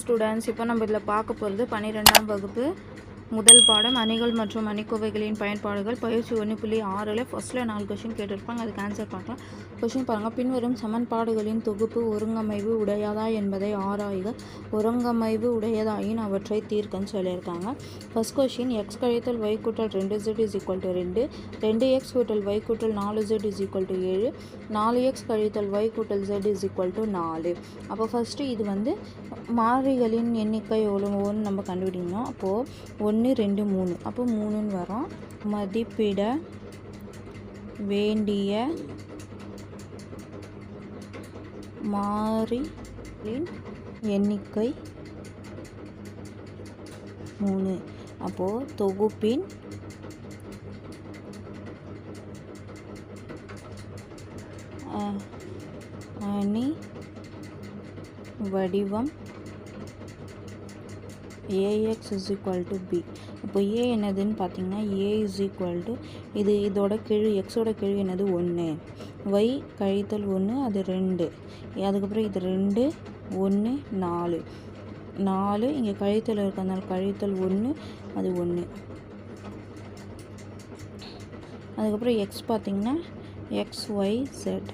Students இப்போ நம்ம இதில் பார்க்க போகிறது பன்னிரெண்டாம் வகுப்பு. முதல் பாடம் அணிகள் மற்றும் அணிக்கோவைகளின் பயன்பாடுகள். பயிற்சி ஒன்று புள்ளி ஆறில் ஃபஸ்ட்டில் நாலு கொஷின் கேட்டிருப்பாங்க. அதுக்கு ஆன்சர் பார்க்கலாம். கொஷின் பாருங்கள் பின்வரும் சமன்பாடுகளின் தொகுப்பு ஒருங்கமைவு உடையதா என்பதை ஆராய்க. ஒருங்கமைவு உடையதாயின் அவற்றை தீர்க்கன்னு சொல்லியிருக்காங்க. ஃபஸ்ட் கொஷின் எக்ஸ் கழித்தல் ஒய் கூட்டல் ரெண்டு ஜெட் இஸ் ஈக்குவல் டு ரெண்டு. ரெண்டு எக்ஸ் கூட்டல் ஒய் கூட்டல் நாலு ஜெட் இஸ் ஈக்குவல் டு ஏழு. நாலு எக்ஸ் கழித்தல் ஒய் கூட்டல் ஜெட் இஸ் ஈக்குவல் டு நாலு. அப்போ ஃபஸ்ட்டு இது வந்து மாறிகளின் எண்ணிக்கை எவ்வளோன்னு நம்ம கண்டுபிடிக்கணும். அப்போது ஒன்று ரெண்டு மூணு. அப்போ மூணுன்னு வரும். மதிப்பிட வேண்டிய மாறிகளின் எண்ணிக்கை மூணு. அப்போது தொகுப்பின் அணி வடிவம் A X is equal to B இப்போ ஏ என்னதுன்னு பார்த்தீங்கன்னா ஏ இஸ் ஈக்குவல் டு இது இதோட கிழு எக்ஸோட கீழ் என்னது? ஒன்று ஒய் கழித்தல் ஒன்று அது ரெண்டு. அதுக்கப்புறம் இது ரெண்டு ஒன்று நாலு. நாலு இங்கே கழித்தல் இருக்கிறதுனால கழித்தல் ஒன்று அது ஒன்று அதுக்கப்புறம் எக்ஸ் பார்த்திங்கன்னா எக்ஸ் ஒய் செட்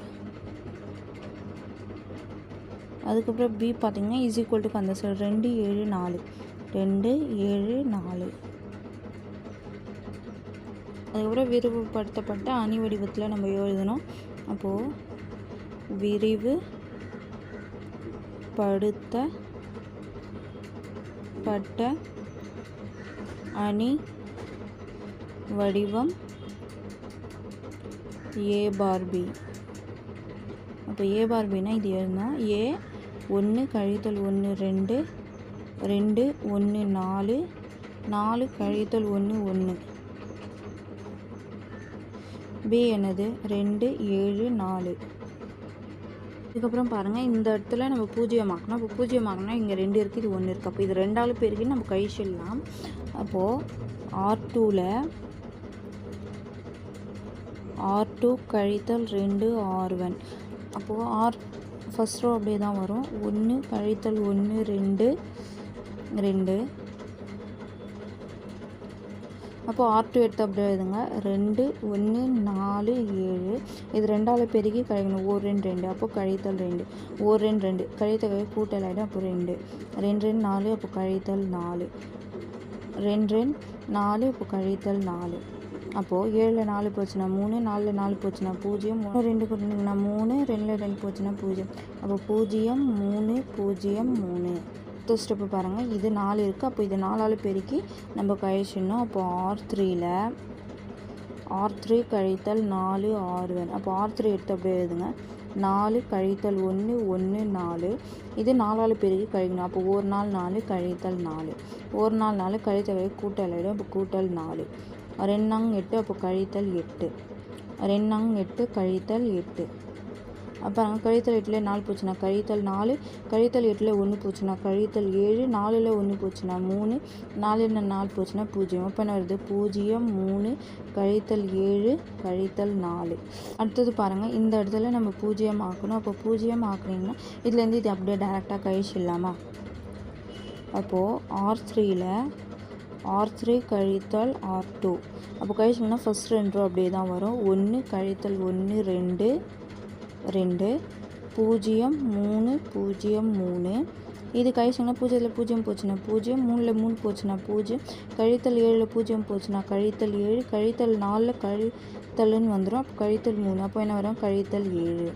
அதுக்கப்புறம் பி பார்த்தீங்கன்னா இஸ் ஈக்குவல் டுக்கு அந்த சைடு ரெண்டு ஏழு நாலு. ரெண்டு ஏழு நாலு. அதுக்கப்புறம் விரிவுபடுத்தப்பட்ட அணி வடிவத்தில் நம்ம எழுதணும். அப்போது விரிவு படுத்தப்பட்ட அணி வடிவம் ஏ பார்பி அப்போ ஏ பார்பின்னா இது எழுதணும் ஏ ஒன்று கழித்தல் ஒன்று ரெண்டு ரெண்டு ஒன்று நாலு. நாலு கழித்தல் ஒன்று ஒன்று பி என்னது? ரெண்டு ஏழு நாலு. இதுக்கப்புறம் பாருங்கள் இந்த இடத்துல நம்ம பூஜ்ஜியம் ஆக்கணும் அப்போ பூஜ்ஜியம் ஆக்கணும்னா இங்கே ரெண்டு இருக்குது இது ஒன்று இருக்குது அப்போ இது ரெண்டாலு பேருக்கு நம்ம கழிச்சிடலாம் அப்போது ஆர் டூவில் ஆர் டூ கழித்தல் ரெண்டு ஆர் ஒன் அப்போது ஆர் ஃபஸ்ட் ரோ அப்படியே தான் வரும். ஒன்று கழித்தல் ஒன்று ரெண்டு. ரெண்டு. அப்போது ஆர் டூ எடுத்து அப்படியே எழுதுங்க. ரெண்டு ஒன்று நாலு ஏழு. இது ரெண்டால் பெருகி கழிக்கணும். ஒரு ரெண்டு ரெண்டு. அப்போது கழித்தல் ரெண்டு. ஒரு ரெண்டு ரெண்டு. கழித்தல் கழி கூட்டல் ஆகிடும் அப்போ ரெண்டு. ரெண்டு ரெண்டு நாலு. அப்போ கழித்தல் நாலு. ரெண்டு ரெண்டு நாலு. இப்போ கழித்தல் நாலு. அப்போது ஏழில் நாலு போச்சுன்னா மூணு நாலில் நாலு போச்சுன்னா பூஜ்ஜியம். மூணு ரெண்டு கொடுத்துங்கன்னா மூணு ரெண்டில் ரெண்டு போச்சுன்னா பூஜ்ஜியம். அப்போ பூஜ்ஜியம் மூணு பூஜ்ஜியம் மூணு. அடுத்த ஸ்டெப்பு பாருங்கள் இது நாலு இருக்குது அப்போ இது நாலால் பெருக்கி நம்ம கழிச்சிடணும். அப்போ ஆர் த்ரீயில் ஆர் த்ரீ கழித்தல் நாலு ஆறு ஒன் அப்போ ஆர் த்ரீ எடுத்து அப்படியே எழுதுங்க. நாலு கழித்தல் ஒன்று ஒன்று நாலு. இது நாலால் பெருக்கி கழிக்கணும். அப்போ ஒரு நாள் நாலு கழித்தல் நாலு. ஒரு நாள் நாலு கழித்தல் கூட்டல் ஆகிடும் அப்போ கூட்டல் நாலு. ரெண்டாங் எட்டு அப்போ கழித்தல் எட்டு. ரெண்டாங் எட்டு கழித்தல் எட்டு. அப்புறம் கழித்தல் எட்டில் நாலு போச்சுன்னா கழித்தல் நாலு கழித்தல் எட்டில் ஒன்று போச்சுன்னா கழித்தல் ஏழு நாலில் ஒன்று போச்சுன்னா மூணு நாலில் நாலு போச்சுன்னா பூஜ்ஜியம். அப்போ என்ன வருது? பூஜ்ஜியம் மூணு கழித்தல் ஏழு கழித்தல் நாலு. அடுத்தது பாருங்கள் இந்த இடத்துல நம்ம பூஜ்ஜியம் ஆக்கணும். அப்போ பூஜ்ஜியம் ஆக்குனீங்கன்னா இதுலேருந்து இது அப்படியே டேரெக்டாக கழிச்சிடலாமா? அப்போது ஆர் த்ரீயில் ஆர் த்ரீ கழித்தல் ஆர் டூ அப்போ கழிச்சிங்கன்னா ஃபஸ்ட் ரெண்டு ரூபா அப்படியே தான் வரும். ஒன்று கழித்தல் ஒன்று ரெண்டு ரெண்டு பூஜ்ஜியம் மூணு பூஜ்ஜியம் மூணு. இது கழிச்சிங்கன்னா பூஜ்ஜியத்தில் பூஜ்ஜியம் போச்சுன்னா பூஜ்ஜியம் மூணில் மூணு போச்சுன்னா பூஜ்ஜியம் கழித்தல் ஏழில் பூஜ்ஜியம் போச்சுன்னா கழித்தல் ஏழு கழித்தல் நாலில் கழித்தல்னு வந்துடும் அப்போ கழித்தல் மூணு. அப்போ என்ன வரும்? கழித்தல் ஏழு.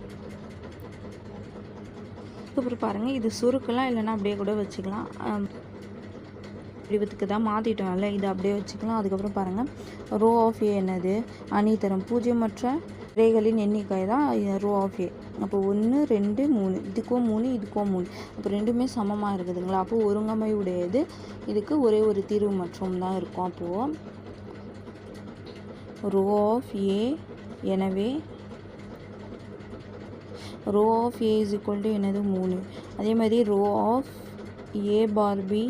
அதுக்கப்புறம் பாருங்கள் இது சுருக்கலாம் இல்லைன்னா அப்படியே கூட வச்சுக்கலாம். வடிவத்துக்கு தான் மாற்றிட்டோம்ல இதை அப்படியே வச்சுக்கலாம். அதுக்கப்புறம் பாருங்கள் ரோ ஆஃப் ஏ என்னது? அணி தரும். பூஜ்ஜியமற்ற ரேகளின் எண்ணிக்கை தான் ரோ ஆஃப் ஏ. அப்போ ஒன்று ரெண்டு மூணு. இதுக்கும் மூணு இதுக்கும் மூணு. அப்போ ரெண்டுமே சமமாக இருக்குதுங்களா? அப்போ ஒருங்கமை உடையது இதுக்கு ஒரே ஒரு தீர்வு மற்றும் தான் இருக்கும். அப்போது ரோ ஆஃப் ஏ எனவே rho of A is equal to எனது மூணு. அதே மாதிரி rho of A bar B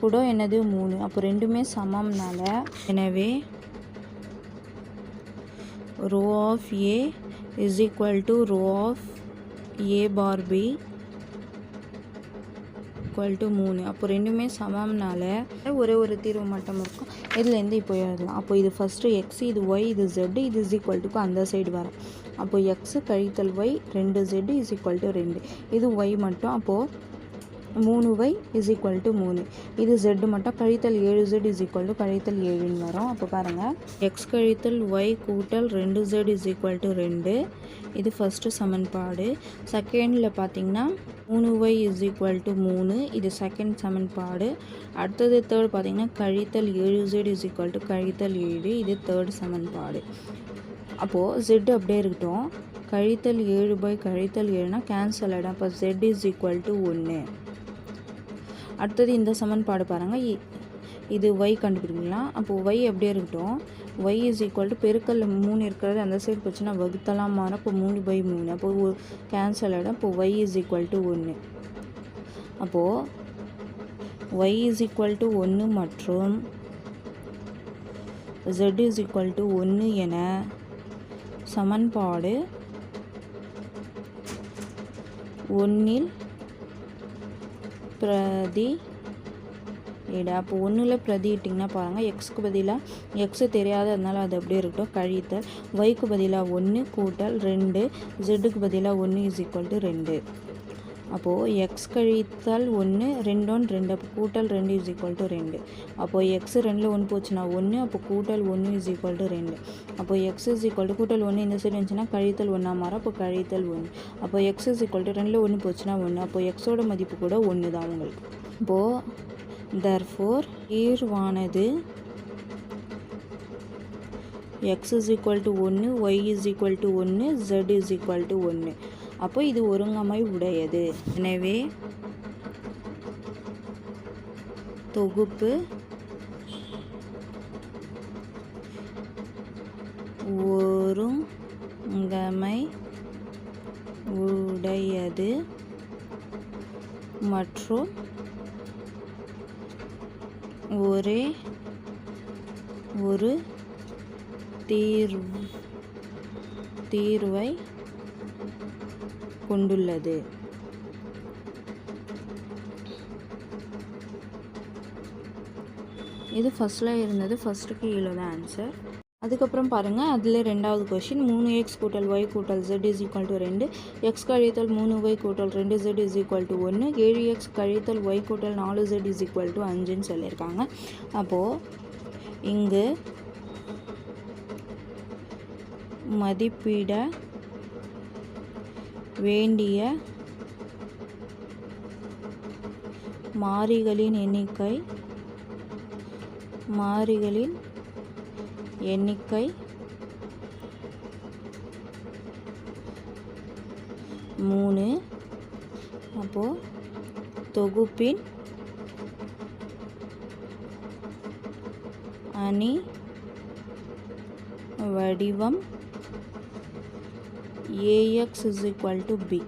கூட எனது மூணு. அப்போ ரெண்டுமே சமம்னால எனவே rho of A is equal to rho of A bar B equal to மூணு. அப்போ ரெண்டுமே சமம்னால ஒரே ஒரு தீர்வு மட்டும் இருக்கும். இதுலேருந்து இப்போ எழுதலாம். அப்போ இது ஃபஸ்ட்டு எக்ஸ் இது ஒய் இது ஜெட்டு இது இஸ் ஈக்குவல் டுக்கு அந்த சைடு வரும். அப்போ எக்ஸு கழித்தல் ஒய் ரெண்டு ஜெட்டு இஸ் ஈக்குவல் டு ரெண்டு. இது ஒய் மட்டும். அப்போது மூணு ஒய் இஸ் ஈக்குவல் டு மூணு. இது ஜெட்டு மட்டும் கழித்தல் ஏழு ஜெட் இஸ் ஈக்குவல் டு கழித்தல் ஏழுன்னு வரும். அப்போ பாருங்கள் எக்ஸ் கழித்தல் ஒய் கூட்டல் ரெண்டு ஜெட் இஸ் ஈக்குவல் டு ரெண்டு. இது ஃபஸ்ட்டு சமன்பாடு. செகண்டில் பார்த்தீங்கன்னா மூணு ஒய் இஸ் ஈக்குவல் டு மூணு. இது செகண்ட் சமன்பாடு. அடுத்தது தேர்ட் பார்த்தீங்கன்னா கழித்தல் ஏழு ஜெட் இஸ் ஈக்குவல் டு கழித்தல் ஏழு. இது தேர்ட் சமன்பாடு. அப்போது ஜெட் அப்படியே இருக்கட்டும். கழித்தல் ஏழு பை கழித்தல் ஏழுனா கேன்சல் ஆகிடும் அப்போ ஜெட் இஸ் ஈக்குவல் டு ஒன்று அடுத்தது இந்த சமன்பாடு பாருங்கள் இ- இது ஒய் கண்டுபிடிக்கலாம். அப்போது ஒய் அப்படியே இருக்கட்டும்? ஒய் இஸ் ஈக்குவல் டு பெருக்கல் மூணு இருக்கிறது அந்த சைடு போச்சுன்னா வகுத்தலாம்? மாறும் அப்போ மூணு பை மூணு. அப்போது கேன்சல் ஆகிடும் அப்போ ஒய் இஸ் ஈக்குவல் டு ஒன்று அப்போது ஒய் இஸ் ஈக்குவல் டு ஒன்று மற்றும் ஜெட் இஸ் ஈக்குவல் டு ஒன்று என சமன்பாடு ஒன்றில் பிரதி. இட அப்போ ஒன்றில் பிரதியிட்டிங்கன்னா பாருங்கள் எக்ஸுக்கு பதிலாக எக்ஸு தெரியாததுனால அது அப்படியே இருக்கட்டும் கழித்தல் ஒய்க்கு பதிலாக ஒன்று கூட்டல் ரெண்டு ஜெட்டுக்கு பதிலாக ஒன்று இஸ் ஈக்குவல் டு ரெண்டு. அப்போது எக்ஸ் கழித்தல் ஒன்று ரெண்டோன் ரெண்டு. அப்போ கூட்டல் ரெண்டு இஸ் ஈக்குவல் டு ரெண்டு. அப்போது எக்ஸ் ரெண்டில் ஒன்று போச்சுன்னா ஒன்று அப்போ கூட்டல் ஒன்று இஸ் ஈக்குவல் டு ரெண்டு. அப்போ எக்ஸ் இஸ் ஈக்குவல் டு கூட்டல் ஒன்று இந்த சைடு இருந்துச்சுன்னா கழித்தல் ஒன்றா மாறும் அப்போ கழித்தல் ஒன்று அப்போ எக்ஸ் இஸ் ஈக்குவல் டு ரெண்டில் ஒன்று போச்சுன்னா ஒன்று அப்போ எக்ஸோட மதிப்பு கூட ஒன்று தான் உங்களுக்கு. இப்போது தர்ஃபோர் தீர்வானது எக்ஸ் இஸ் ஈக்குவல் டு ஒன்று ஒய் இஸ் ஈக்குவல் டு ஒன்று ஜெட் இஸ் ஈக்குவல் டு ஒன்று அப்போ இது ஒருங்கமை உடையது. எனவே தொகுப்பு ஒருங்கமை உடையது மற்றும் ஒரே ஒரு தீர்வு தீர்வை கொண்டுள்ளது. இது ஃபஸ்ட்டில் இருந்தது ஃபஸ்ட்டுக்கு கீழே தான் ஆன்சர் அதுக்கப்புறம் பாருங்கள் அதில் ரெண்டாவது கொஷின் மூணு எக்ஸ் கூட்டல் ஒய் கூட்டல் ஜெட் இஸ் ஈக்குவல் டு ரெண்டு எக்ஸ் கழித்தல் மூணு ஒய் கூட்டல் ரெண்டு ஜெட் இஸ் ஈக்குவல் டு ஒன்று ஏழு எக்ஸ் கழித்தல் ஒய் கூட்டல் நாலு ஜெட் இஸ் ஈக்குவல் டு அஞ்சுன்னு சொல்லியிருக்காங்க. அப்போது இங்கு மதிப்பிட வேண்டிய மாறிகளின் எண்ணிக்கை மாறிகளின் எண்ணிக்கை மூணு. அப்போது தொகுப்பின் அணி வடிவம் AX is equal to B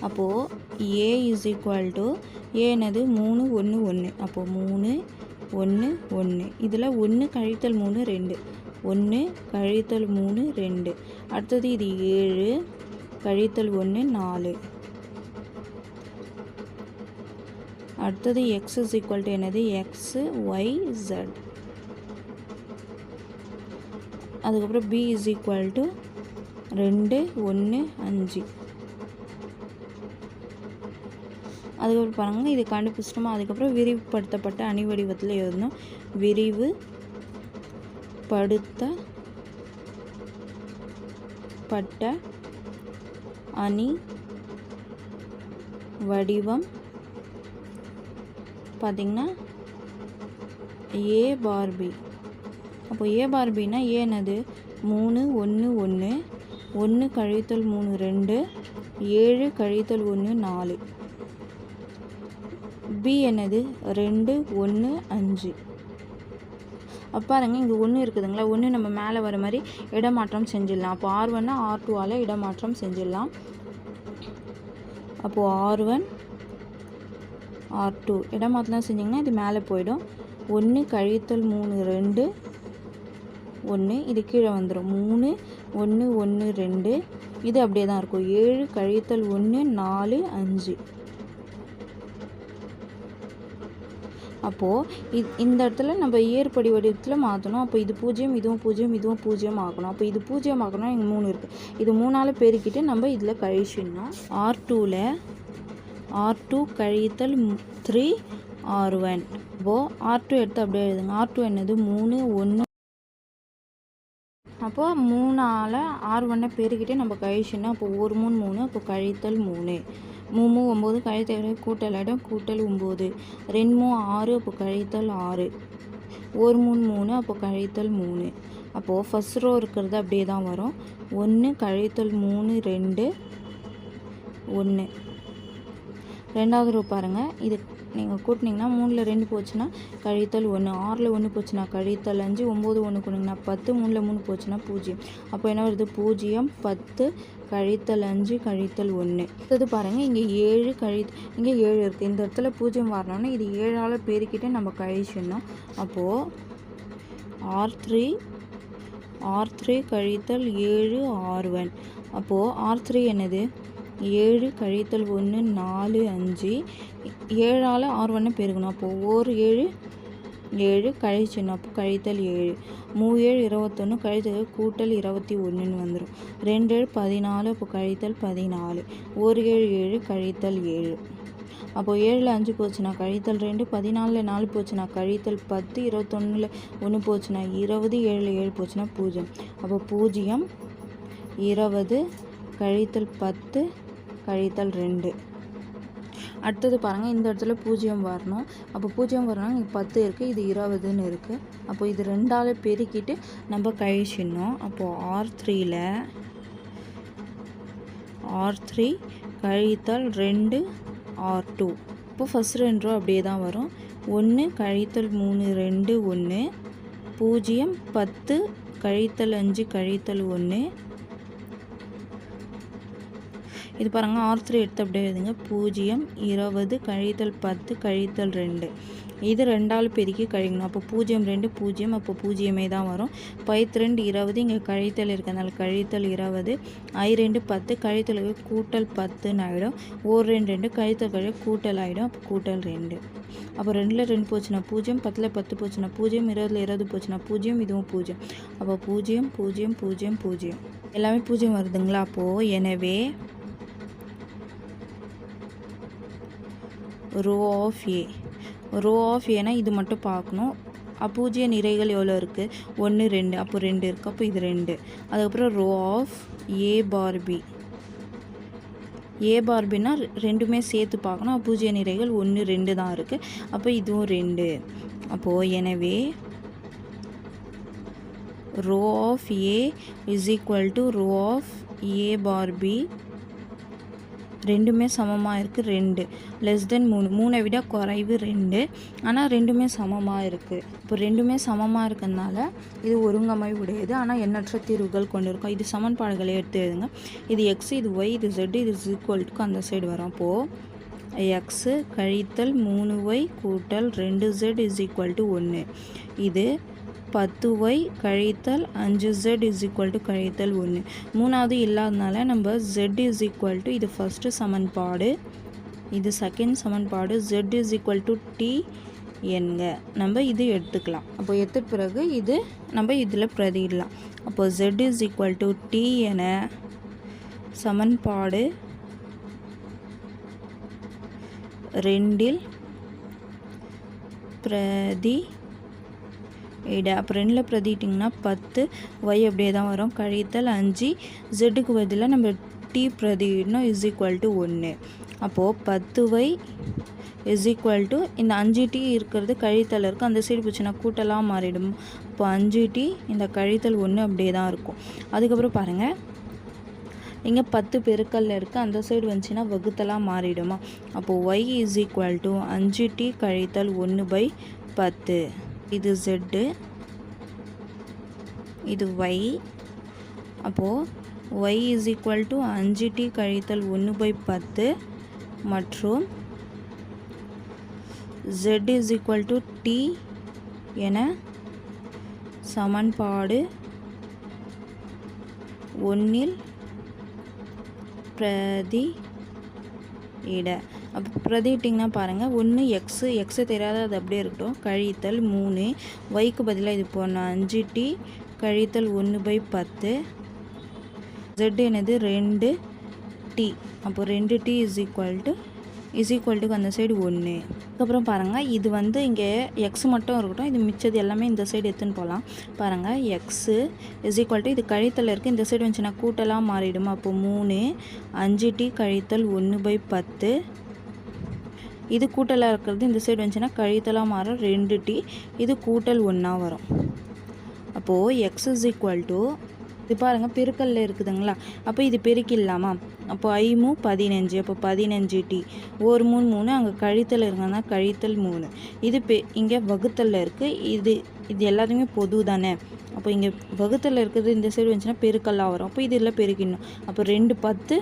அப்போது ஏ இஸ் ஈக்குவல் டு ஏனது மூணு ஒன்று ஒன்று அப்போது மூணு ஒன்று ஒன்று இதில் ஒன்று கழித்தல் மூணு ரெண்டு. ஒன்று கழித்தல் மூணு ரெண்டு. அடுத்தது இது ஏழு கழித்தல் ஒன்று நாலு. அடுத்தது எக்ஸ் இஸ் ஈக்குவல் டு என்னது? எக்ஸு ஒய் ஜெட் அதுக்கப்புறம் பி இஸ் ஈக்குவல் டு ரெண்டு ஒன்று அஞ்சு. அதுக்கப்புறம் பாருங்கள் இது கண்டுபிடிச்சிட்டோமா அதுக்கப்புறம் விரிவுபடுத்தப்பட்ட அணி வடிவத்தில் எழுதணும். விரிவு படுத்த பட்ட அணி வடிவம். பார்த்திங்கன்னா ஏ பார்பி அப்போ ஏ பார்பின்னா ஏனது மூணு ஒன்று ஒன்று ஒன்று கழித்தல் மூணு ரெண்டு ஏழு கழித்தல் ஒன்று நாலு. பி என்னது? ரெண்டு ஒன்று அஞ்சு. அப்போ பாருங்க இங்கே ஒன்று இருக்குதுங்களா? ஒன்று நம்ம மேலே வர மாதிரி இடமாற்றம் செஞ்சிடலாம். அப்போ ஆர் ஒன்னா ஆர் டூவால் இடமாற்றம் செஞ்சிடலாம். அப்போது ஆர் ஒன் ஆர் டூ இடமாற்றம் செஞ்சிங்கன்னா இது மேலே போயிடும். ஒன்று கழித்தல் மூணு ரெண்டு ஒன்று இது கீழே வந்துடும் மூணு ஒன்று ஒன்று ரெண்டு. இது அப்படியே தான் இருக்கும். ஏழு கழித்தல் ஒன்று நாலு அஞ்சு. அப்போது இந்த இடத்துல நம்ம ஏற்படி வடிவத்தில் மாற்றணும் அப்போ இது பூஜ்ஜியம் இதுவும் பூஜ்ஜியம் இதுவும் பூஜ்ஜியம் ஆக்கணும் அப்போ இது பூஜ்ஜியம் ஆக்கணும் இங்கே மூணு இருக்குது இது மூணால் பெருக்கிட்டு நம்ம இதில் கழிச்சிடணும் ஆர் டூவில் ஆர் டூ கழித்தல் த்ரீ ஆர் ஒன் இப்போது ஆர் டூ எடுத்து அப்படியே எழுதுங்க. ஆர் டூ என்னது? மூணு ஒன்று அப்போது மூணால் ஆறு ஒன்றை பெருக்கிட்டே நம்ம கழிச்சுன்னா அப்போ ஒரு மூணு மூணு அப்போ கழித்தல் மூணு. மூணு ஒம்பது கழித்தல் கூட்டல் இடம் கூட்டல் ஒம்பது. ரெண்டு மூணு ஆறு அப்போ கழித்தல் ஆறு. ஒரு மூணு மூணு அப்போ கழித்தல் மூணு. அப்போது ஃபஸ்ட் ரோ இருக்கிறது அப்படியே தான் வரும். ஒன்று கழித்தல் மூணு ரெண்டு ஒன்று ரெண்டாவது ரோ பாருங்கள் இது நீங்கள் கூட்டினீங்கன்னா மூணில் ரெண்டு போச்சுன்னா கழித்தல் ஒன்று ஆறில் ஒன்று போச்சுன்னா கழித்தல் அஞ்சு ஒம்பது ஒன்று கொடுங்கன்னா பத்து மூணில் மூணு போச்சுன்னா பூஜ்ஜியம். அப்போ என்ன வருது? பூஜ்ஜியம் பத்து கழித்தல் அஞ்சு கழித்தல் ஒன்று இது பாருங்கள் இங்கே ஏழு கழி இங்கே ஏழு இருக்குது இந்த இடத்துல பூஜ்ஜியம் வரணும்னா இது ஏழால் பெருக்கிட்டு நம்ம கழிச்சிடணும். அப்போது ஆர் த்ரீ ஆர் த்ரீ கழித்தல் ஏழு ஆர் ஒன். அப்போது ஆர் த்ரீ என்னது? ஏழு கழித்தல் ஒன்று நாலு அஞ்சு. ஏழால் ஆறு ஒன்று பெருகணும். அப்போது ஒரு ஏழு ஏழு கழிச்சிடணும். அப்போ கழித்தல் ஏழு. மூ ஏழு இருபத்தொன்று கழித்தல் கூட்டல் இருபத்தி ஒன்றுன்னு வந்துடும் ரெண்டு ஏழு பதினாலு அப்போ கழித்தல் பதினாலு. ஒரு ஏழு ஏழு கழித்தல் ஏழு. அப்போது ஏழில் அஞ்சு போச்சுன்னா கழித்தல் ரெண்டு பதினாலில் நாலு போச்சுன்னா கழித்தல் பத்து இருபத்தொன்னில் ஒன்று போச்சுன்னா இருபது ஏழில் ஏழு போச்சுன்னா பூஜ்ஜியம். அப்போ பூஜ்ஜியம் இருபது கழித்தல் பத்து கழித்தல் ரெண்டு. அடுத்தது பாருங்கள் இந்த இடத்துல பூஜ்ஜியம் வரணும். அப்போ பூஜ்ஜியம் வரணும் இங்கே பத்து இருக்குது இது இருபதுன்னு இருக்குது அப்போ இது ரெண்டால் பெருக்கிட்டு நம்ம கழிச்சிடணும். அப்போது ஆர் த்ரீயில் ஆர் த்ரீ கழித்தல் ரெண்டு ஆர் டூ இப்போ ஃபஸ்ட் ரெண்டு ரூபா அப்படியே தான் வரும். ஒன்று கழித்தல் மூணு ரெண்டு ஒன்று பூஜ்ஜியம் பத்து கழித்தல் அஞ்சு கழித்தல் ஒன்று இது பாருங்கள் ஆர் த்ரீ எடுத்து அப்படியே எழுதுங்க. பூஜ்ஜியம் இருபது கழித்தல் பத்து கழித்தல் ரெண்டு. இது ரெண்டால் பெருக்கி கழிக்கணும். அப்போ பூஜ்ஜியம் ரெண்டு பூஜ்ஜியம் அப்போ பூஜ்ஜியமே தான் வரும். பைத்து ரெண்டு இருபது இங்கே கழித்தல் இருக்கிறதுனால கழித்தல் இருபது ஐ ரெண்டு பத்து கழித்தல் கூட்டல் பத்துன்னு ஆகிடும் ஓர் ரெண்டு ரெண்டு கழித்தல் கழி கூட்டல் ஆகிடும் அப்போ கூட்டல் ரெண்டு. அப்போ ரெண்டில் ரெண்டு போச்சுன்னா பூஜ்ஜியம் பத்தில் பத்து போச்சுன்னா பூஜ்ஜியம் இருபதில் இருபது போச்சுன்னா பூஜ்ஜியம் இதுவும் பூஜ்ஜியம். அப்போ பூஜ்ஜியம் பூஜ்ஜியம் பூஜ்ஜியம் பூஜ்ஜியம். எல்லாமே பூஜ்ஜியம் வருதுங்களா அப்போது எனவே rho of A. Rho of ஏனா இது மட்டும் பார்க்கணும் அப்பூஜ்ய நிறைகள் எவ்வளோ இருக்குது ஒன்று ரெண்டு. அப்போ ரெண்டு இருக்குது அப்போ இது ரெண்டு. அதுக்கப்புறம் rho of A bar B. A பார்பின்னா ரெண்டுமே சேர்த்து பார்க்கணும் அப்பூஜ்ய நிறைகள் ஒன்று ரெண்டு தான் இருக்குது அப்போ இதுவும் ரெண்டு. அப்போது எனவே rho of A is equal to rho of A bar B ரெண்டுமே சமமாக இருக்குது ரெண்டு. லெஸ் தென் மூணு. மூணை விட குறைவு ரெண்டு. ஆனால் ரெண்டுமே சமமாக இருக்குது இப்போ ரெண்டுமே சமமாக இருக்கிறதுனால இது ஒருங்கமை உடையது ஆனால் எண்ணற்ற தீர்வுகள் கொண்டு இருக்கும். இது சமன்பாடுகளை எடுத்து எழுதுங்க. இது எக்ஸ் இது ஒய் இது ஜெட் இது ஈக்குவல்ட்டுக்கு அந்த சைடு வரும். அப்போது எக்ஸு கழித்தல் மூணு ஒய் கூட்டல் ரெண்டு ஜெட் இஸ் ஈக்குவல் டு ஒன்று. இது பத்து ஒய் கழித்தல் அஞ்சு ஜெட் இஸ் ஈக்குவல் டு கழித்தல் ஒன்று. மூணாவது இல்லாதனால நம்ம ஜெட் இஸ் ஈக்குவல் டு இது ஃபஸ்ட்டு சமன்பாடு. இது செகண்ட் சமன்பாடு. Z is equal to t என்க. நம்ம இது எடுத்துக்கலாம். அப்போ எடுத்த பிறகு இது நம்ம இதில் பிரதிடலாம் அப்போ z is equal to t என சமன்பாடு ரெண்டில் பிரதி இட அப்போ ரெண்டில் பிரதிட்டிங்கன்னா பத்து ஒய் அப்படியே தான் வரும். கழித்தல் அஞ்சு ஜெட்டுக்கு பதிலாக நம்ம டி பிரதிடணும் இஸ் ஈக்குவல் டு ஒன்று அப்போது பத்து ஒய் இஸ் ஈக்குவல் டு இந்த அஞ்சு டி இருக்கிறது கழித்தல் இருக்குது அந்த சைடு போச்சுன்னா கூட்டலாக மாறிடும். இப்போ அஞ்சு டி இந்த கழித்தல் ஒன்று அப்படியே தான் இருக்கும். அதுக்கப்புறம் பாருங்கள் இங்கே பத்து பெருக்கல்ல இருக்குது அந்த சைடு வந்துச்சுன்னா வகுத்தலாக மாறிடுமா? அப்போது ஒய் இஸ் ஈக்குவல் டு அஞ்சு டி கழித்தல் ஒன்று பை பத்து. இது ஜெட்டு இது ஒய் அப்போது ஒய் இஸ் ஈக்குவல் டு அஞ்சு டி கழித்தல் ஒன்று பை பத்து மற்றும் z is equal to t என சமன்பாடு ஒன்றில் பிரதி இட. அப்போ பிரதிட்டிங்கன்னா பாருங்கள் ஒன்று எக்ஸு எக்ஸு தெரியாத அது அப்படியே இருக்கட்டும். கழித்தல் மூணு. ஒய்க்கு பதிலாக இது போடணும் அஞ்சு டி கழித்தல் ஒன்று பை பத்து. ஜெட் என்னது? ரெண்டு டி அப்போ ரெண்டு t is equal to is equal டுக்கு அந்த சைடு ஒன்று அதுக்கப்புறம் பாருங்கள் இது வந்து இங்கே எக்ஸ் மட்டும் இருக்கட்டும். இது மிச்சது எல்லாமே இந்த சைடு எடுத்துன்னு போகலாம் பாருங்கள் எக்ஸு இஸ் ஈக்குவல் டு இது கழித்தல் இருக்குது இந்த சைடு வந்துச்சுன்னா கூட்டலாம் மாறிடுமா? அப்போ மூணு அஞ்சு டி கழித்தல் ஒன்று பை பத்து. இது கூட்டலாக இருக்கிறது இந்த சைடு வந்துச்சுன்னா கழித்தலாக மாற ரெண்டு டி இது கூட்டல் ஒன்றா வரும். அப்போது எக்ஸ் இஸ் ஈக்குவல் டு இது பாருங்கள் பெருக்கல்ல இருக்குதுங்களா? அப்போ இது பெருக்கிடலாமா? அப்போ ஐமு பதினஞ்சு அப்போ பதினஞ்சு டி ஒரு மூணு மூணு அங்கே கழித்தல் இருக்குன்னா கழித்தல் மூணு. இது பெ இங்கே வகுத்தலில் இருக்குது இது இது எல்லாத்துக்குமே பொது தானே? அப்போ இங்கே வகுத்தலில் இருக்கிறது இந்த சைடு வந்துச்சுன்னா பெருக்கல்லாக வரும். அப்போ இதில் பெருக்கிடணும். அப்போ ரெண்டு பத்து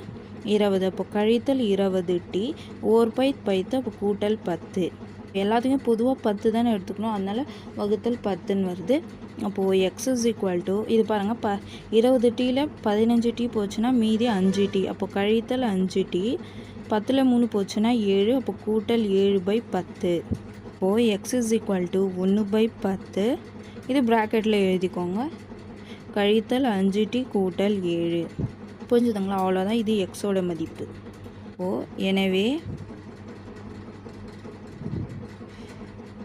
இருபது அப்போ கழித்தல் இருபது டி ஓர் பை பைத்து அப்போ கூட்டல் பத்து. எல்லாத்துக்கும் பொதுவாக பத்து தானே எடுத்துக்கணும். அதனால் வகுத்தல் பத்துன்னு வருது. அப்போது எக்ஸ் இஸ் ஈக்குவல் டு இது பாருங்கள் ப இருபது டீயில் பதினஞ்சு டீ போச்சுன்னா மீதி அஞ்சு டீ. அப்போ கழித்தல் அஞ்சு டீ பத்தில் மூணு போச்சுன்னா ஏழு அப்போ கூட்டல் ஏழு பை பத்து. இப்போது எக்ஸ் இஸ் ஈக்குவல் டு ஒன்று பை பத்து. இது ப்ராக்கெட்டில் எழுதிக்கோங்க. கழித்தல் அஞ்சு டீ கூட்டல் ஏழு. புரிஞ்சுதுங்களா? அவ்வளோதான் இது எக்ஸோட மதிப்பு. ஓ எனவே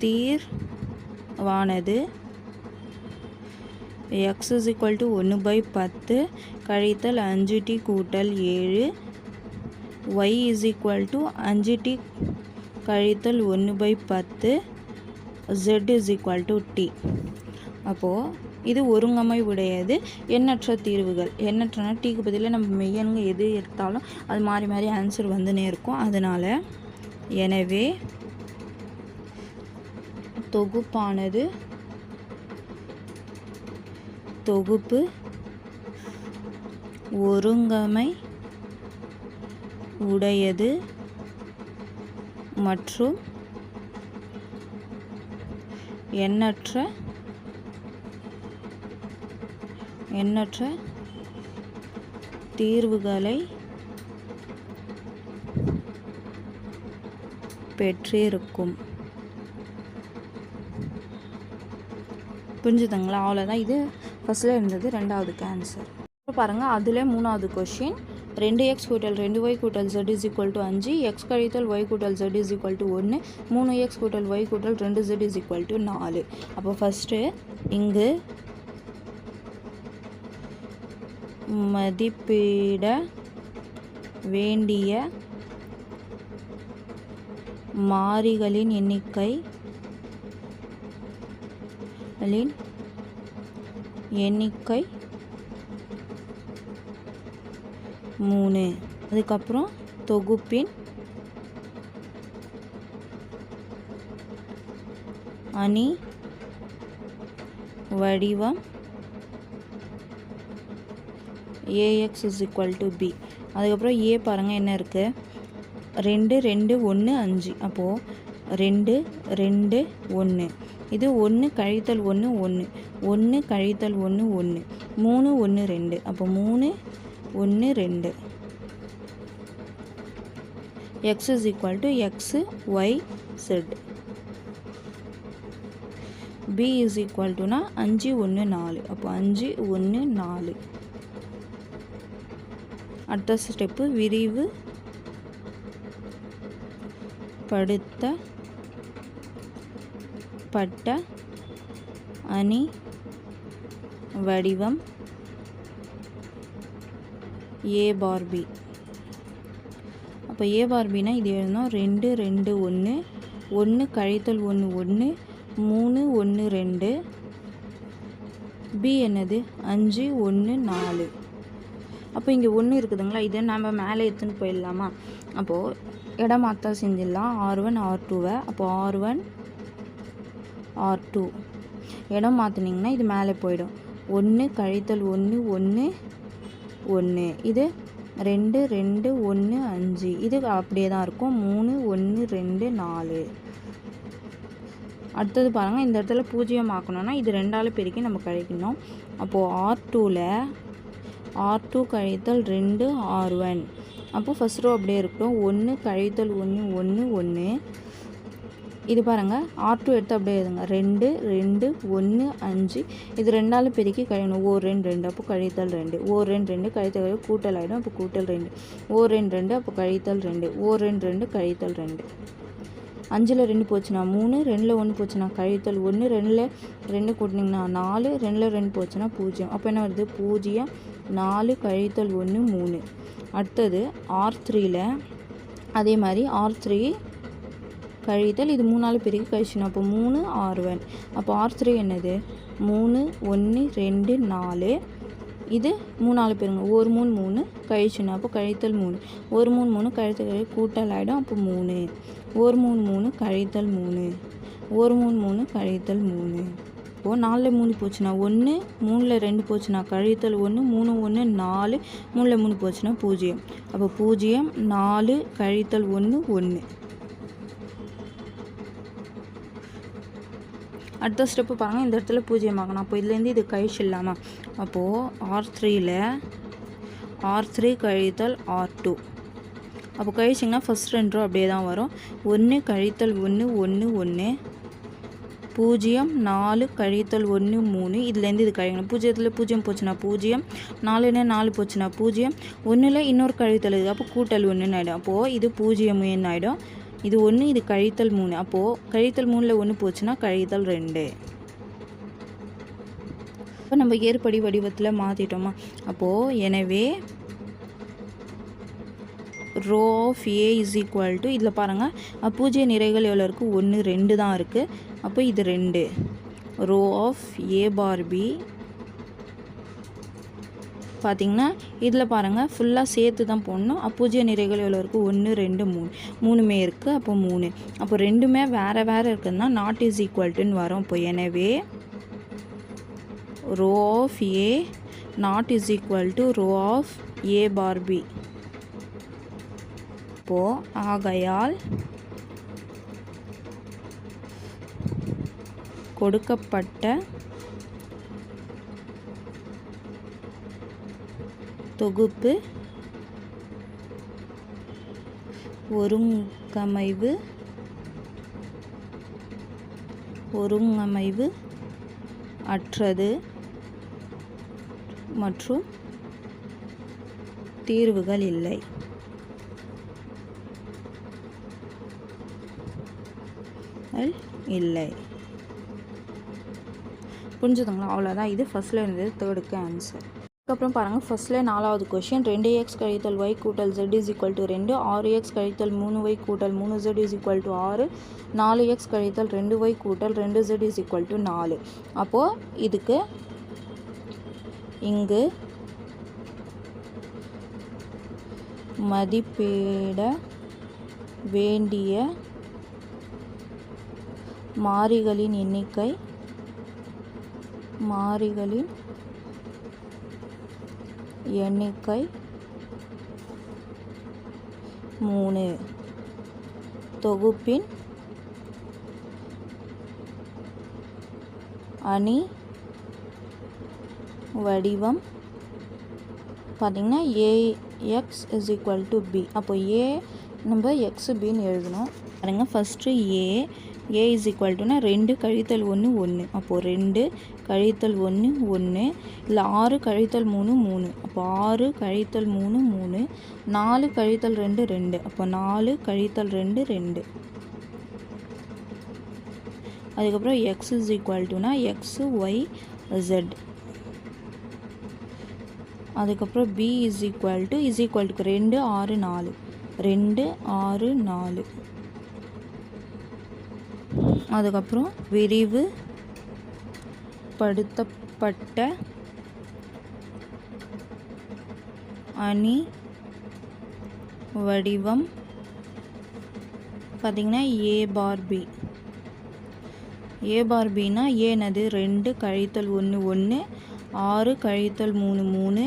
தீர்வானது எக்ஸ் இஸ் ஈக்குவல் டு ஒன்று பை பத்து கழித்தல் அஞ்சு டி கூட்டல் ஏழு. ஒய் இஸ் ஈக்குவல் டு அஞ்சு டி கழித்தல் ஒன்று பை பத்து. Z is equal to t அப்போது இது ஒருங்கமை உடையது. எண்ணற்ற தீர்வுகள். எண்ணற்றனா டீக்கு பதிலாக நம்ம மெய்யனுங்க எது எடுத்தாலும் அது மாறி மாறி ஆன்சர் வந்துனே இருக்கும். அதனால் எனவே தொகுப்பானது தொகுப்பு ஒருங்கமை உடையது மற்றும் எண்ணற்ற எண்ணற்ற தீர்வுகளை பெற்றிருக்கும். புரிஞ்சுதுங்களா? அவ்வளோதான் இது ஃபஸ்ட்டில் இருந்தது ரெண்டாவதுக்கு ஆன்சர் பாருங்கள் அதில் மூணாவது கொஷின் ரெண்டு எக்ஸ் கூட்டல் ரெண்டு ஒய் கூட்டல் ஜெட் இஸ் ஈக்குவல் டு அஞ்சு எக்ஸ் கழித்தல் ஒய் கூட்டல் ஜெட் இஸ் ஈக்குவல் டு ஒன்று மூணு எக்ஸ் கூட்டல் ஒய் கூட்டல் ரெண்டு ஜெட் இஸ் ஈக்குவல் டு நாலு. அப்போ ஃபஸ்ட்டு இங்கு மதிப்பிட வேண்டிய மாறிகளின் எண்ணிக்கை எண்ணிக்கை மூணு. அதுக்கப்புறம் தொகுப்பின் அணி வடிவம் A X is equal to B அதுக்கப்புறம் ஏ பாருங்கள் என்ன இருக்குது ரெண்டு ரெண்டு ஒன்று அஞ்சு. அப்போது ரெண்டு ரெண்டு ஒன்று இது ஒன்று கழித்தல் ஒன்று ஒன்று ஒன்று கழித்தல் ஒன்று ஒன்று மூணு ஒன்று ரெண்டு. அப்போ மூணு ஒன்று ரெண்டு. X is equal to x y z B is equal டுனா அஞ்சு ஒன்று நாலு. அப்போ அஞ்சு ஒன்று நாலு. அடுத்த ஸ்டெப்பு விரிவு படுத்த பட்ட அணி வடிவம் ஏ பார்பி அப்போ ஏ பார்பினா இது எழுதணும் ரெண்டு ரெண்டு ஒன்று ஒன்று கழித்தல் ஒன்று ஒன்று மூணு ஒன்று ரெண்டு. பி என்னது? அஞ்சு ஒன்று நாலு. அப்போ இங்கே ஒன்று இருக்குதுங்களா? இதை நம்ம மேலே எடுத்துன்னு போயிடலாமா? அப்போது இடம் மாற்றா செஞ்சிடலாம். ஆர் ஒன் ஆர் டூவை அப்போது ஆர் ஒன் ஆர் டூ இடம் மாற்றினிங்கன்னா இது மேலே போயிடும். ஒன்று கழித்தல் ஒன்று ஒன்று ஒன்று இது ரெண்டு ரெண்டு ஒன்று அஞ்சு. இது அப்படியே தான் இருக்கும். மூணு ஒன்று ரெண்டு நாலு. அடுத்தது பாருங்கள் இந்த இடத்துல பூஜ்ஜியம் ஆக்கணும்னா இது ரெண்டால் பெருக்கி நம்ம கழிக்கணும். அப்போது ஆர் டூவில் ஆர் டூ கழித்தல் ரெண்டு ஆர் ஒன் அப்போ ஃபஸ்ட் ரோ அப்படியே இருக்கட்டும். ஒன்று கழித்தல் ஒன்று ஒன்று ஒன்று இது பாருங்கள் ஆர் டூ எடுத்து அப்படியே எழுதுங்க. ரெண்டு ரெண்டு ஒன்று அஞ்சு. இது ரெண்டால் பெருக்கி கழியணும். ஓ ரெண்டு ரெண்டு. அப்போ கழித்தல் ரெண்டு. ஓ ரெண்டு ரெண்டு. கழித்தல் கழிவு கூட்டல் ஆகிடும் அப்போ கூட்டல் ரெண்டு. ஓ ரெண்டு ரெண்டு. அப்போ கழித்தல் ரெண்டு. ஓ ரெண்டு ரெண்டு. கழித்தல் ரெண்டு. அஞ்சில் ரெண்டு போச்சுன்னா மூணு. ரெண்டில் ஒன்று போச்சுன்னா கழித்தல் ஒன்று ரெண்டில் ரெண்டு கூட்டினிங்கன்னா நாலு. ரெண்டில் ரெண்டு போச்சுன்னா பூஜ்ஜியம். அப்போ என்ன வருது? பூஜ்ஜியம். நாலு கழித்தல் ஒன்று மூணு. அடுத்தது ஆர் த்ரீயில் அதே மாதிரி ஆர் த்ரீ கழித்தல் இது மூணால் பெருக்கி கழிச்சிடணும் அப்போ மூணு ஆறு ஒன். அப்போ ஆர் த்ரீ என்னது? மூணு ஒன்று ரெண்டு நாலு. இது மூணால் பெருங்க ஒரு மூணு மூணு கழிச்சிடணும் அப்போ கழித்தல் மூணு. ஒரு மூணு மூணு கழித்தல் கழி கூட்டல் ஆகிடும் அப்போ மூணு. ஒரு மூணு மூணு கழித்தல் மூணு. ஒரு மூணு மூணு கழித்தல் மூணு. இப்போது நாலில் மூணு போச்சுன்னா ஒன்று மூணில் ரெண்டு போச்சுன்னா கழித்தல் ஒன்று மூணு ஒன்று நாலு மூணில் மூணு போச்சுன்னா பூஜ்ஜியம். அப்போ பூஜ்ஜியம் நாலு கழித்தல் ஒன்று ஒன்று அடுத்த ஸ்டெப்பு பாருங்கள் இந்த இடத்துல பூஜ்ஜியம் ஆகணும். அப்போ இதுலேருந்து இது கழிச்சிடலாமா? அப்போது ஆர் த்ரீயில் ஆர் த்ரீ கழித்தல் ஆர் டூ அப்போ கழிச்சிங்கன்னா ஃபஸ்ட் ரெண்டு ரூபா அப்படியே தான் வரும். ஒன்று கழித்தல் ஒன்று ஒன்று ஒன்று பூஜ்ஜியம் நாலு கழித்தல் ஒன்று மூணு. இதுலேருந்து இது கழிக்கணும். பூஜ்ஜியத்தில் பூஜ்ஜியம் போச்சுன்னா பூஜ்ஜியம். நாலுன்னு நாலு போச்சுன்னா பூஜ்ஜியம். ஒன்றில் இன்னொரு கழித்தல் இது. அப்போ கூட்டல் ஒன்றுன்னு ஆகிடும் அப்போது இது பூஜ்ஜியம் ஆகிடும் இது ஒன்று இது கழித்தல் மூணு. அப்போது கழித்தல் மூணில் ஒன்று போச்சுன்னா கழித்தல் ரெண்டு. இப்போ நம்ம ஏற்படி வடிவத்தில் மாற்றிட்டோமா அப்போது எனவே rho of A is equal to இதில் பாருங்கள் பூஜ்ஜிய நிறைகள் எவ்வளோ இருக்குது ஒன்று ரெண்டு தான் இருக்குது அப்போ இது ரெண்டு. Rho of A bar B பார்த்தீங்கன்னா இதில் பாருங்கள் ஃபுல்லாக சேர்த்து தான் போடணும். பூஜ்ஜிய நிறைகள் எவ்வளோ இருக்குது ஒன்று ரெண்டு மூணு. மூணுமே இருக்குது அப்போ மூணு. அப்போ ரெண்டுமே வேறு வேறு இருக்குதுன்னா நாட் இஸ் ஈக்குவல்ட்டுன்னு வரும். இப்போ எனவே rho of A not is equal to rho of A bar B B. ஆகையால் கொடுக்கப்பட்ட தொகுப்பு ஒருங்கமைவு ஒருங்கமைவு அற்றது மற்றும் தீர்வுகள் இல்லை. இல்லை. புரிஞ்சுதுங்களா? அவ்வளோதான் இது ஃபஸ்ட்டில் இருந்தது தேர்டுக்கு ஆன்சர் அதுக்கப்புறம் பாருங்கள் ஃபஸ்ட்டில் நாலாவது கொஷின் ரெண்டு எக்ஸ் கழித்தல் ஒய் கூட்டல் ஜெட் இஸ் ஈக்குவல் டு ரெண்டு. ஆறு எக்ஸ் கழித்தல் மூணு ஒய் கூட்டல் மூணு ஜெட் இஸ் ஈக்குவல் டு ஆறு. நாலு எக்ஸ் கழித்தல் ரெண்டு ஒய் கூட்டல் ரெண்டு ஜெட் இஸ் ஈக்குவல் டு நாலு. அப்போது இதுக்கு இங்கு மதிப்பிட வேண்டிய மாறிகளின் எண்ணிக்கை மாறிகளின் எண்ணிக்கை மூணு. தொகுப்பின் அணி வடிவம் பார்த்திங்கன்னா A X is equal to B அப்போ ஏ நம்ம எக்ஸ் பின்னு எழுதணும். பாருங்கள் first A A is equal டுனா ரெண்டு கழித்தல் ஒன்று ஒன்று அப்போது ரெண்டு கழித்தல் ஒன்று ஒன்று இல்லை ஆறு கழித்தல் மூணு மூணு. அப்போ ஆறு கழித்தல் மூணு மூணு. நாலு கழித்தல் ரெண்டு ரெண்டு. அப்போ நாலு கழித்தல் ரெண்டு ரெண்டு. அதுக்கப்புறம் எக்ஸ் இஸ் ஈக்குவல் டுனா எக்ஸு ஒய் ஜெட் அதுக்கப்புறம் B is equal to is equal to ரெண்டு ஆறு நாலு. ரெண்டு ஆறு நாலு. அதுக்கப்புறம் விரிவு படுத்தப்பட்ட அணி வடிவம் பார்த்திங்கன்னா ஏ பார்பி ஏ பார்பின்னா ஏனது ரெண்டு கழித்தல் ஒன்று ஒன்று ஆறு கழித்தல் மூணு மூணு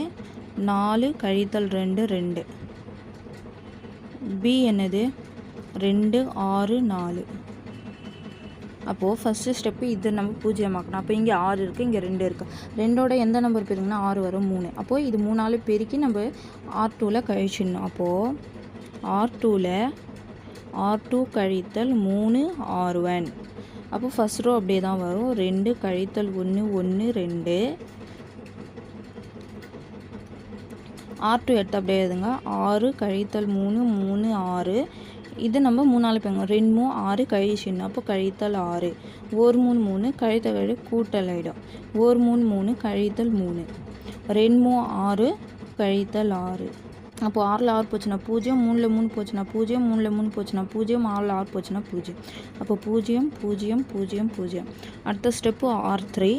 நாலு கழித்தல் ரெண்டு ரெண்டு. பி என்னது? ரெண்டு ஆறு நாலு. அப்போது ஃபஸ்ட்டு ஸ்டெப்பு இது நம்ம பூஜ்ஜியமாக்கணும். அப்போ இங்கே ஆறு இருக்குது இங்கே ரெண்டு இருக்குது ரெண்டோட எந்த நம்பர் பெருங்கன்னா ஆறு வரும் மூணு. அப்போது இது மூணால் பெருக்கி நம்ம ஆர் டூவில் கழிச்சிடணும். அப்போது ஆர் டூவில் ஆர் டூ கழித்தல் மூணு ஆர் ஒன் அப்போ ஃபஸ்ட் ரோ அப்படியே தான் வரும். ரெண்டு கழித்தல் ஒன்று ஒன்று ரெண்டு. ஆர் டூ எடுத்து அப்படியே எழுதுங்க. ஆறு கழித்தல் மூணு மூணு ஆறு. இது நம்ம மூணால் பெங்க ரெண்டு மூணு ஆறு கழிச்சிடணும் அப்போ கழித்தல் ஆறு. ஒரு மூணு மூணு கழித்தல் கழி கூட்டல் ஆகிடும் ஒரு மூணு மூணு கழித்தல் மூணு. ரெண்டு மூணு ஆறு கழித்தல் ஆறு. அப்போ ஆறில் ஆறு போச்சுன்னா பூஜ்ஜியம் மூணில் மூணு போச்சுன்னா பூஜ்ஜியம் மூணில் மூணு போச்சுன்னா பூஜ்ஜியம் ஆறில் ஆறு போச்சுன்னா பூஜ்ஜியம். அப்போ பூஜ்ஜியம் பூஜ்ஜியம் பூஜ்ஜியம் பூஜ்ஜியம். அடுத்த step R three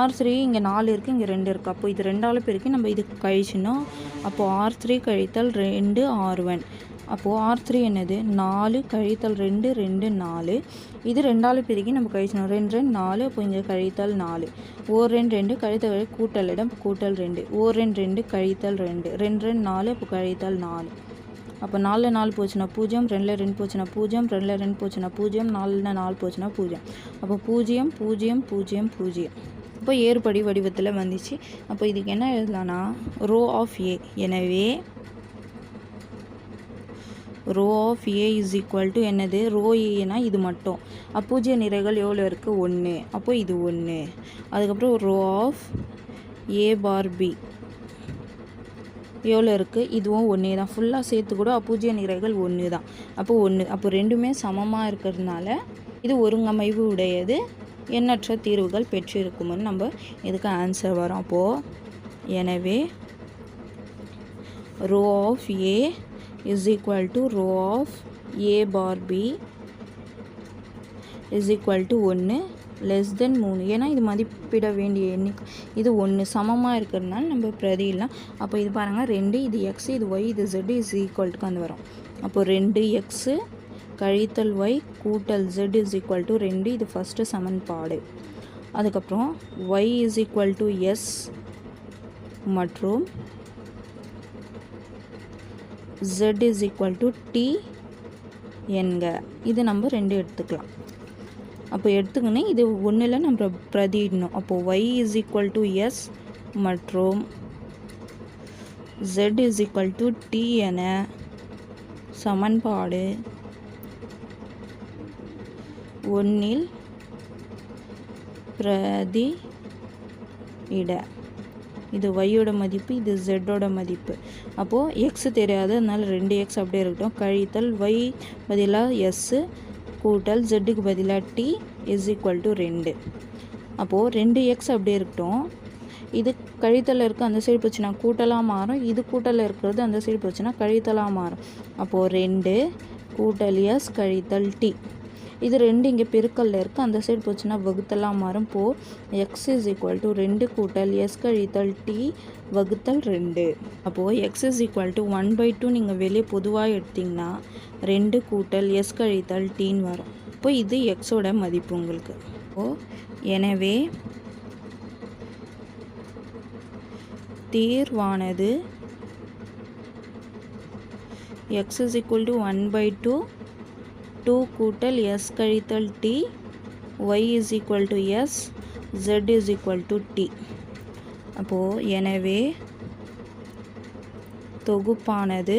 R three இங்கே நாலு இருக்குது இங்கே ரெண்டு இருக்குது அப்போ இது ரெண்டாலும் பேருக்கு நம்ம இதுக்கு கழிச்சினோம் அப்போது ஆர் த்ரீ கழித்தல் ரெண்டு ஆர் ஒன் அப்போது ஆர் த்ரீ என்னது? நாலு கழித்தல் ரெண்டு ரெண்டு நாலு. இது ரெண்டால் பிரிக்கி நம்ம கழிச்சணும் ரெண்டு ரெண்டு நாலு. அப்போ இங்கே கழித்தல் நாலு. ஓர் ரெண்டு ரெண்டு கழித்தல் கூட்டல் இடம். கூட்டல் ரெண்டு. ஓர் ரெண்டு ரெண்டு கழித்தல் ரெண்டு. ரெண்டு ரெண்டு நாலு. அப்போ கழித்தல் நாலு. அப்போ நாலில் நாலு போச்சுன்னா பூஜ்ஜியம். ரெண்டில் ரெண்டு போச்சுன்னா பூஜ்ஜியம். ரெண்டில் ரெண்டு போச்சுன்னா பூஜ்ஜியம். நாலில் நாலு போச்சுன்னா பூஜ்ஜியம். அப்போ பூஜ்ஜியம் பூஜ்ஜியம் பூஜ்ஜியம் பூஜ்ஜியம். அப்போ ஏறுபடி வடிவத்தில் வந்துச்சு. அப்போ இதுக்கு என்ன எழுதலாம்னா ரோ ஆஃப் ஏ எனவே rho of A is equal to என்னது? ரோ ஏனா இது மட்டும். அப்பூஜ்ய நிறைகள் எவ்வளோ இருக்குது ஒன்று அப்போ இது ஒன்று அதுக்கப்புறம் rho of A bar B எவ்வளோ இருக்குது இதுவும் ஒன்றே தான். ஃபுல்லாக சேர்த்து கூட அப்பூஜ்ய நிறைகள் ஒன்று தான். அப்போ ஒன்று அப்போ ரெண்டுமே சமமாக இருக்கிறதுனால இது ஒருங்கமைவு உடையது. எண்ணற்ற தீர்வுகள் பெற்றிருக்கும்னு நம்ம இதுக்கு ஆன்சர் வரும். அப்போது எனவே rho of A is equal to rho of a bar b is equal to ஒன்று லெஸ் தென் மூணு ஏன்னா இது மதிப்பிட வேண்டிய எண்ணிக்கை. இது ஒன்று சமமாக இருக்கிறதுனால நம்ம பிரதியிடலாம். அப்போ இது பாருங்கள் ரெண்டு இது எக்ஸ் இது ஒய் இது ஜெட் இஸ் ஈக்குவல்ட்டுக்கு வந்து வரும். அப்போது ரெண்டு எக்ஸு கழித்தல் ஒய் கூட்டல் ஜெட் இஸ் ஈக்குவல் டு ரெண்டு இது ஃபஸ்ட்டு சமன்பாடு. அதுக்கப்புறம் y is equal to s மற்றும் z is equal to t என்க. இது நம்ம ரெண்டு எடுத்துக்கலாம். அப்போ எடுத்துக்கினே இது ஒன்றில் நம்ம பிரதிடணும் அப்போது y is equal to s மற்றும் z is equal to t என சமன்பாடு ஒன்றில் பிரதி இட. இது ஒய்யோட மதிப்பு இது ஜெட்டோட மதிப்பு. அப்போது எக்ஸு தெரியாது அதனால் ரெண்டு எக்ஸ் அப்படியே இருக்கட்டும். கழித்தல் ஒய் பதிலாக எஸ்ஸு கூட்டல் ஜெட்டுக்கு பதிலாக டி இஸ் ஈக்குவல் டு ரெண்டு. அப்போது ரெண்டு எக்ஸ் அப்படியே இருக்கட்டும். இது கழித்தல் இருக்க அந்த சைடு போச்சுன்னா கூட்டலாக மாறும். இது கூட்டல் இருக்கிறது அந்த சைடு போச்சுன்னா கழித்தலாக மாறும். அப்போது ரெண்டு கூட்டல் எஸ் கழித்தல் டி இது ரெண்டு இங்கே பெருக்கல்ல இருக்குது அந்த சைடு போச்சுன்னா வகுத்தலாம் மாறும். போ எக்ஸ் இஸ் ஈக்குவல் டு ரெண்டு கூட்டல் எஸ் கழித்தல் டி வகுத்தல் ரெண்டு. அப்போது x is equal to one by two நீங்கள் வெளியே பொதுவாக எடுத்திங்கன்னா ரெண்டு கூட்டல் எஸ் கழித்தல் டீன்னு வரும். இப்போ இது எக்ஸோட மதிப்பு உங்களுக்கு. ஓ எனவே தீர்வானது x is equal to one by two two கூட்டல் எஸ் கழித்தல் t y is equal to s z is equal to t அப்போது எனவே தொகுப்பானது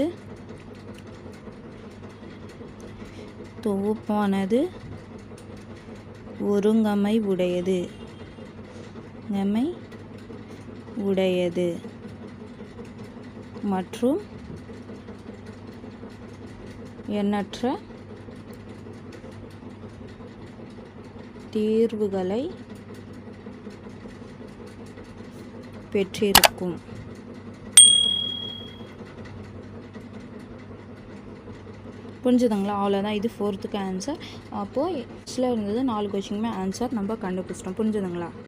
தொகுப்பானது ஒருங்கமை உடையது. ngமை உடையது. மற்றும் எண்ணற்ற தீர்வுகளை பெற்றிருக்கும். புரிஞ்சுதுங்களா? அவ்வளோதான் இது ஃபோர்த்துக்கு ஆன்சர் அப்போது சில இருந்தது நாலு கொஷினுமே ஆன்சர் நம்ம கண்டுபிடிச்சிட்டோம். புரிஞ்சுதுங்களா?